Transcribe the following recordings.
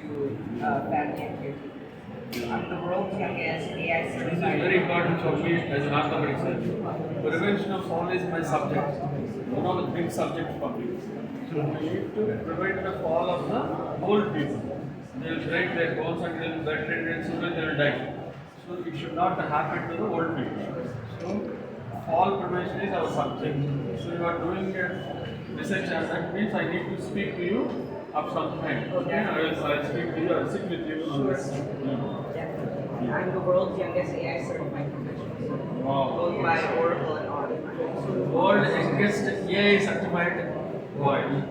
to uh, family and. I'm the world's youngest AI This is very important for me as an orthopedic surgeon. Prevention of fall is my subject, one of the big subjects for me. So we need to prevent the fall of the old people. They will break their bones and they will get and soon they will die. So it should not happen to the old people. So fall prevention is our subject. So you are doing a research and that means I need to speak to you of some time. Okay, I I will speak you, I will sit with you on this. Mm. Definitely. I'm the world's youngest AI certified professional. Wow. Both by Oracle and Audit. world youngest AI certified boy.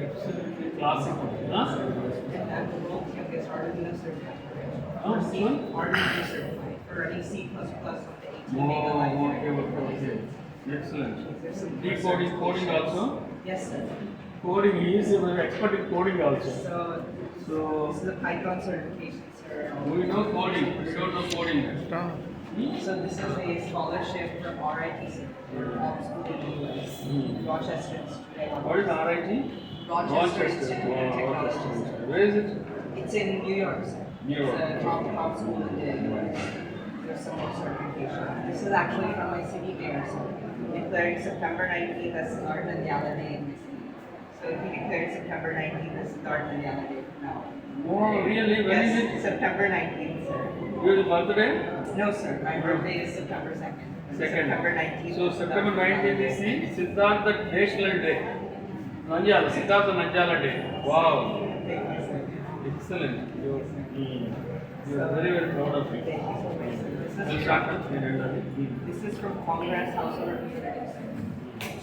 Absolutely classic. Huh? And I'm the world's youngest Arduino certified Oh, professional. what? Arduino certified for running C++ on the 18 Oh, megabyte. okay, okay, okay. Excellent. Decoding, coding also. Yes, sir. Coding, he is an expert in coding also. So So, this is the Python certification, sir. we know coding, we don't know coding. Hmm? So this is a scholarship from RIT, from School in the US, Rochester Institute. What is RIT? Rochester Institute of Oh, Technology. Rochester. Where is it? It's in New York, sir. New York. It's a top, top school in the US. There's some more certification. This is actually from my city mayor, sir. Declaring September 19th as North Nandiala Day in the city. So if he declared September 19th as North Nandiala Day now. Oh, really? When is Yes, September 19th, sir. it? Your birthday? No, sir. My birthday is September 2nd. Second. September 19th. So September 19th is the Siddhartha National Day. Nanjala, Siddhartha Nanjala Day. Wow. Thank you, sir. Excellent. You you are very, very proud of Thank you. you so much. This is from, this is from Congress House of Representatives.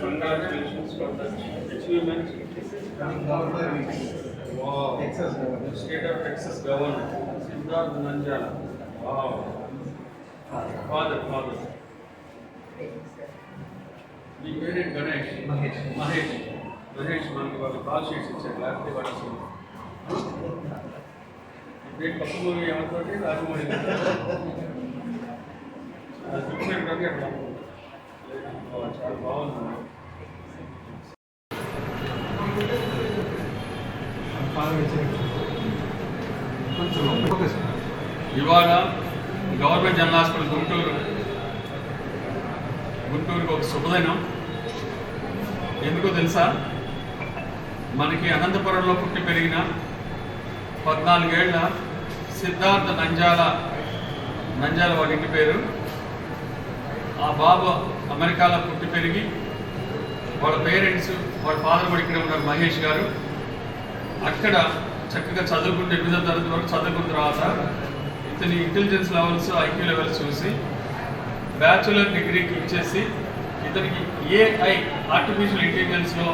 Congratulations for that achievement wow Texas governor. State of Texas governor Siddharth Nanjala wow father father Thank you, sir. మీ పేరేంటి గణేష్ మహేష్. మహేష్ మహేష్ మనకి వాళ్ళు call sheets ఇచ్చారు లేకపోతే వాళ్ళు అసలు పేరు కొత్త movie ఏమంటే రాజమౌళి గారు. అది చూసినట్టు కానీ ఇవాళ గవర్నమెంట్ జనరల్ హాస్పిటల్ గుంటూరు గుంటూరుకి ఒక శుభదినం. ఎందుకో తెలుసా? మనకి అనంతపురంలో పుట్టి పెరిగిన పద్నాలుగేళ్ళ సిద్ధార్థ నంజాల నంజాల వాడి ఇంటి పేరు. ఆ బాబు అమెరికాలో పుట్టి పెరిగి వాళ్ళ పేరెంట్స్ వాళ్ళ ఫాదర్ కూడా ఇక్కడే ఉన్నారు మహేష్ గారు. అక్కడ చక్కగా చదువుకుంటే ఎనిమిదో తరగతి వరకు చదువుకున్న తర్వాత ఇతని ఇంటెలిజెన్స్ లెవెల్స్ ఐక్యూ లెవెల్స్ చూసి బ్యాచులర్ డిగ్రీకి ఇచ్చేసి ఇతనికి ఏఐ ఆర్టిఫిషియల్ ఇంటెలిజెన్స్లో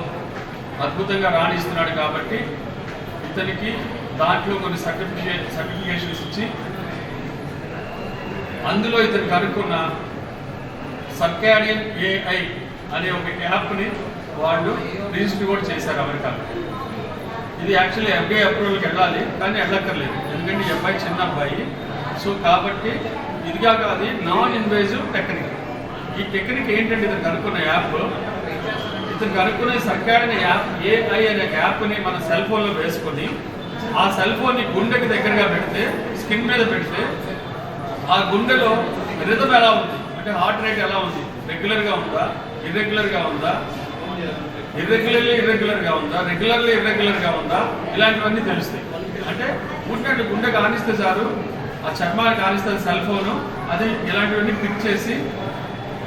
అద్భుతంగా రాణిస్తున్నాడు కాబట్టి ఇతనికి దాంట్లో కొన్ని సర్టిఫికే సర్టిఫికేషన్స్ ఇచ్చి అందులో ఇతను కనుక్కున్న సర్కాడియన్ ఏఐ అనే ఒక యాప్ని వాళ్ళు రిజిస్టర్ కూడా చేశారు అమెరికాలో ఇది యాక్చువల్లీ ఎఫ్ఐ అప్రూవల్కి వెళ్ళాలి కానీ వెళ్ళక్కర్లేదు. ఎందుకంటే ఈ అబ్బాయి చిన్న అబ్బాయి. సో కాబట్టి ఇదిగా కాదు నాన్ ఇన్వేజివ్ టెక్నిక్ ఈ టెక్నిక్ ఏంటంటే ఇతను కనుక్కున్న యాప్ ఇతను కనుక్కునే సర్కార్ యాప్ ఏఐ అనే యాప్ని మన సెల్ ఫోన్లో వేసుకొని ఆ సెల్ ఫోన్ని గుండెకి దగ్గరగా పెడితే స్కిన్ మీద పెడితే ఆ గుండెలో రిధం ఎలా ఉంది? అంటే హార్ట్ రేట్ ఎలా ఉంది? రెగ్యులర్గా ఉందా? ఇర్రెగ్యులర్గా ఉందా? ఇర్రెగ్యులర్లీ ఇర్రెగ్యులర్గా ఉందా? రెగ్యులర్లీ ఇర్రెగ్యులర్గా ఉందా? ఇలాంటివన్నీ తెలుస్తాయి. అంటే గుండె గుండె కానిస్తే చాలు ఆ చర్మాన్ని కానిస్తే సెల్ ఫోను అది ఇలాంటివన్నీ క్లిక్ చేసి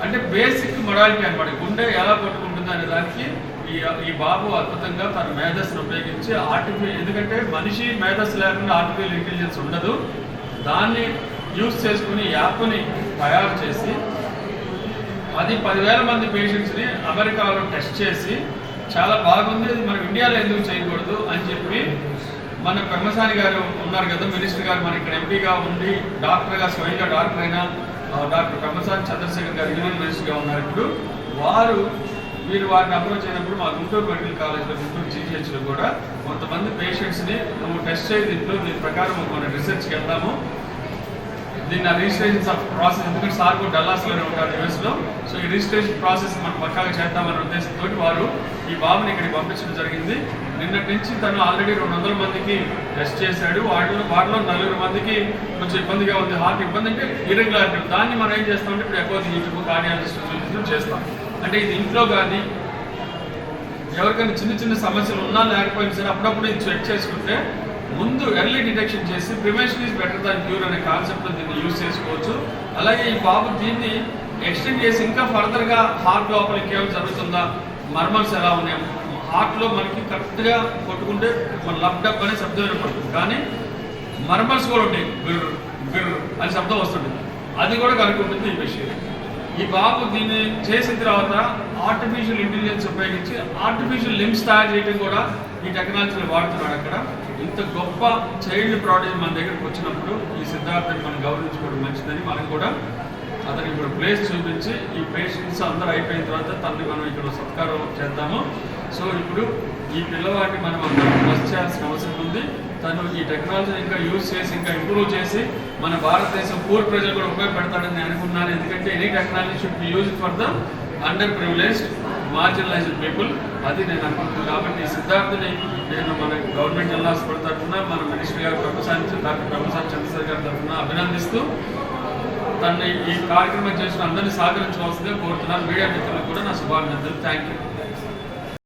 అంటే బేసిక్ మొడాలిటీ అనమాట గుండె ఎలా కొట్టుకుంటుంది అనే దానికి ఈ ఈ బాబు అద్భుతంగా తన మేధస్సును ఉపయోగించి ఆర్టిఫిషియల్ ఎందుకంటే మనిషి మేధస్సు లేకుండా ఆర్టిఫిషియల్ ఇంటెలిజెన్స్ ఉండదు. దాన్ని యూజ్ చేసుకుని యాప్ని తయారు చేసి అది పదివేల మంది పేషెంట్స్ని అమెరికాలో టెస్ట్ చేసి చాలా బాగుంది అది మనం ఇండియాలో ఎందుకు చేయకూడదు అని చెప్పి మన బ్రహ్మసారి గారు ఉన్నారు కదా మినిస్టర్ గారు మన ఇక్కడ ఎంపీగా ఉండి డాక్టర్గా స్వయంగా డాక్టర్ అయినా ఆ, డాక్టర్ బ్రహ్మసారి చంద్రశేఖర్ గారు యూనియన్ మినిస్టర్గా ఉన్నారు ఇప్పుడు. వారు వీరు వారిని అప్రోచ్ అయినప్పుడు మా గుంటూరు మెడికల్ కాలేజ్లో గుంటూరు జీజీహెచ్లో కూడా కొంతమంది పేషెంట్స్ని నువ్వు టెస్ట్ చేయి దీంట్లో దీని ప్రకారం మన రీసెర్చ్కి వెళ్దాము దీన్ని ఆ రిజిస్ట్రేషన్ ప్రాసెస్ ఎందుకంటే సార్ కూడా డల్లాస్లోనే ఉంటారు యూఎస్లో. సో ఈ రిజిస్ట్రేషన్ ప్రాసెస్ మనం పక్కాగా చేద్దామనే ఉద్దేశంతో వారు ఈ బాబుని ఇక్కడికి పంపించడం జరిగింది. నిన్నటి నుంచి తను ఆల్రెడీ రెండు వందల మందికి టెస్ట్ చేశాడు. వాటిలో వాటిలో నలుగురు మందికి కొంచెం ఇబ్బందిగా ఉంది. హార్ట్ ఇబ్బంది అంటే ఇరెగ్యులారిటీ దాన్ని మనం ఏం చేస్తామంటే ఇప్పుడు ఎక్కువ యూట్యూబ్ కార్డియాలజిస్ట్ చూపించడం చేస్తాం. అంటే ఇది ఇంట్లో కానీ ఎవరికైనా చిన్న చిన్న సమస్యలు ఉన్నా లేకపోయినా సరే అప్పుడప్పుడు ఇది చెక్ చేసుకుంటే ముందు ఎర్లీ డిటెక్షన్ చేసి prevention is better than cure అనే కాన్సెప్ట్ దీన్ని యూజ్ చేసుకోవచ్చు. అలాగే ఈ బాబు దీన్ని ఎక్స్టెండ్ చేసి ఇంకా ఫర్దర్గా హార్ట్ లోపల ఏమైనా జరుగుతుందా మర్మల్స్ ఎలా ఉన్నాయి? హార్ట్లో మనకి కరెక్ట్గా కొట్టుకుంటే మన లబ్ డబ్ అనే శబ్దం వినపడుతుంది. కానీ మర్మల్స్ కూడా ఉంటాయి. బిర్ బిర్ అని శబ్దం వస్తుంది. అది కూడా కనుక్కుంటుంది ఈ విషయం. ఈ బాబు దీన్ని చేసిన తర్వాత ఆర్టిఫిషియల్ ఇంటెలిజెన్స్ ఉపయోగించి ఆర్టిఫిషియల్ లిమ్స్ తయారు చేయడం కూడా ఈ టెక్నాలజీని వాడుతున్నాడు అక్కడ. ఇంత గొప్ప చైల్డ్ ప్రాడక్ట్ మన దగ్గరకు వచ్చినప్పుడు ఈ సిద్ధార్థని మనం గౌరవించుకోవడం మంచిదని మనం కూడా అతనికి ఇప్పుడు ప్లేస్ చూపించి ఈ పేషెంట్స్ అందరూ అయిపోయిన తర్వాత తనని మనం ఇక్కడ సత్కారం చేద్దాము. సో ఇప్పుడు ఈ పిల్లవాడిని మనం అందరం బస్ చేయాల్సిన అవసరం ఉంది. తను ఈ టెక్నాలజీని ఇంకా యూజ్ చేసి ఇంకా ఇంప్రూవ్ చేసి మన భారతదేశం పూర్ ప్రజలు కూడా ఉపయోగపడతాడని నేను అనుకున్నాను ఎందుకంటే any technology should be use for the underprivileged marginalised people అది నేను అనుకుంటున్నాను. కాబట్టి ఈ సిద్ధార్థని నేను మన గవర్నమెంట్ జిల్లా హాస్పిటల్ తరఫున మన మినిస్టర్ గారు ప్రొఫెసర్ డాక్టర్ ప్రొఫెసర్ చంద్రశేఖర్ గారి తరఫున అభినందిస్తూ తను ఈ కార్యక్రమం చేసిన అందరినీ సహకరించవలసిందే కోరుతున్నాను. మీడియా మిత్రులకు కూడా నా శుభాభినందనలు. Thank you